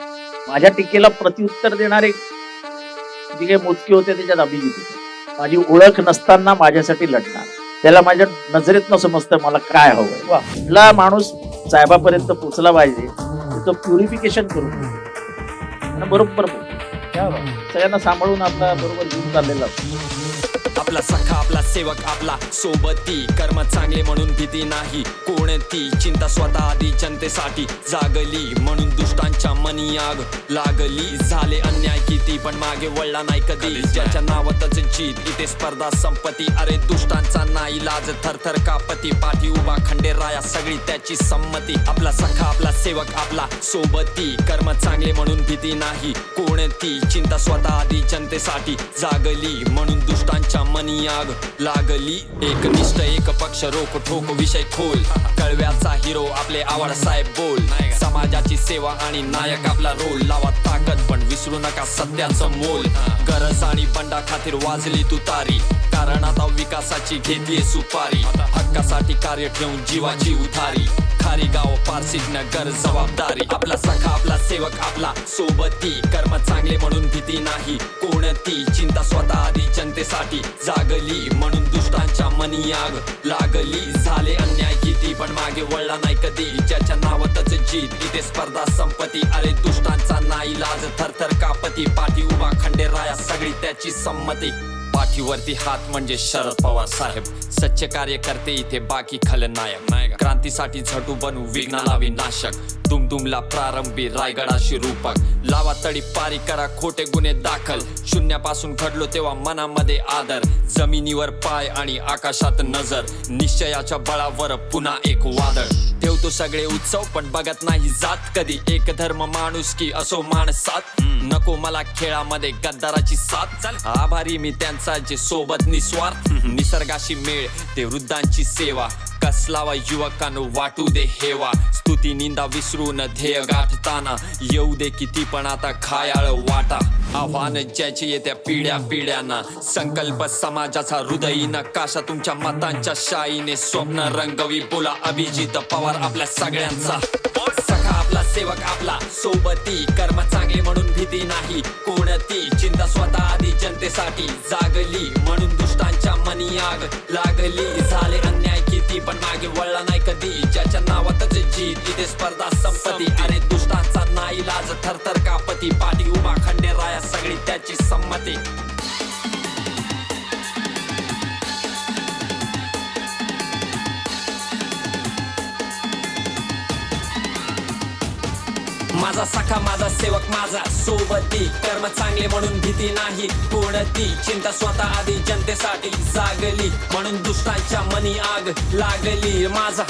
माझ्या टीकेला प्रत्युत्तर देणारे जे काही मोजके होते त्याच्यात अभिजित होते. माझी ओळख नसताना माझ्यासाठी लढणार. त्याला माझ्या नजरेत न समजतं मला काय हवंय? वा. कुठला माणूस साहेबापर्यंत पोचला पाहिजे त्याचं प्युरिफिकेशन करून. बरोबर. सगळ्यांना सांभाळून आपला बरोबर घेऊन चाललेला असतो. आपला सखा आपला सेवक आपला सोबती. कर्म चांगले म्हणून भीती नाही. कोणती चिंता स्वतः आधी जनतेसाठी जागली. म्हणून दुष्टांच्या मनी आग लागली. झाले अन्याय किती पण मागे वळला नाही कधी. ज्याच्या नावातच जीत इथे स्पर्धा संपत्ती. अरे दुष्टांचा नाही लाज थरथर कापती. पाठी उभा खंडेराया सगळी त्याची संमती. आपला सखा आपला सेवक आपला सोबती. कर्म चांगले म्हणून भीती नाही. कोणती चिंता स्वतः आधी जनतेसाठी जागली. म्हणून दुष्टांच्या मनी आग लागली. एक निष्ठ एक पक्ष रोख ठोक विषय खोल. कळव्याचा हिरो आपले आवड साहेब बोल. समाजाची सेवा आणि नायक आपला रोल लावा ताकद पण विसरू नका सत्याचं मोल. गरज आणि बंडा खातीर वाजली तुतारी कारण आता विकासाची घेतली सुपारी. हक्कासाठी कार्य ठेवून जीवाची उधारी खारी गाव पारसिक नगर जबाबदारी. आपला सखा आपला सेवक आपला सोबती. कर्म चांगले म्हणून भीती नाही. कोणती? चिंता स्वतः आधी जनतेसाठी. जागली म्हणून दुष्टांच्या मनी आग लागली. झाले अन्याय किती पण मागे वळला नाही कधी. ज्याच्या नावातच जीत इथे स्पर्धा संपत्ती अरे दुष्टांचा नाही लाज थरथर कापती. पाठी उभा खंडेराया सगळी त्याची संमती. पाठीवरती हात म्हणजे शरद पवार साहेब. सच्चे कार्यकर्ते इथे बाकी खलनायक नायक. क्रांतीसाठी झटू बनू विघ्न लावी नाशक. दुमदुमला प्रारंभी रायगडाशी रूपक. लावा तडी पारी करा खोटे गुन्हे दाखल. शून्यापासून घडलो तेव्हा मनामध्ये आदर. जमिनीवर पाय आणि आकाशात नजर. निश्चयाच्या बळावर पुन्हा एक वादळ. ठेवतो सगळे उत्सव पण बघत नाही जात कधी. एक धर्म माणूस की असो माणसात. नको मला खेळामध्ये गद्दाराची साथ. चाल. आभारी मी त्यांचा जे सोबत निस्वार्थ निसर्गाशी मेळ ते वृद्धांची सेवा. कसलावा युवकांनो वाटू दे हेवा. स्तुती निंदा विसरून ध्येय गाठताना येऊ दे किती पण आता खायाळ वाटा. आव्हान ज्याची येत्या पिढ्या पिढ्यांना संकल्प समाजाचा हृदयी नकाशा तुमच्या मतांच्या शाईने स्वप्न रंगवी बोला अभिजित पवार आपल्या सगळ्यांचा. सखा आपला सेवक आपला. सोबती कर्म चांगले म्हणून भीती नाही. कोणती? चिंता स्वतः आधी जनतेसाठी. जागली म्हणून दुष्टांच्या मनी आग लागली. झाले अन्याय किती पण मागे वळला नाही कधी. ज्याच्या नावातच जीत इथे स्पर्धा संपती अरे दुष्टांचा नाही लाज थरथर कापती. पाठी उभा खंडेराया सगळी त्याची संमती. माझा सखा माझा सेवक माझा सोबती. कर्म चांगले म्हणून भीती नाही कोणती चिंता स्वतः आधी जनतेसाठी जागली. म्हणून दुष्टांच्या मनी आग लागली. माझा माझा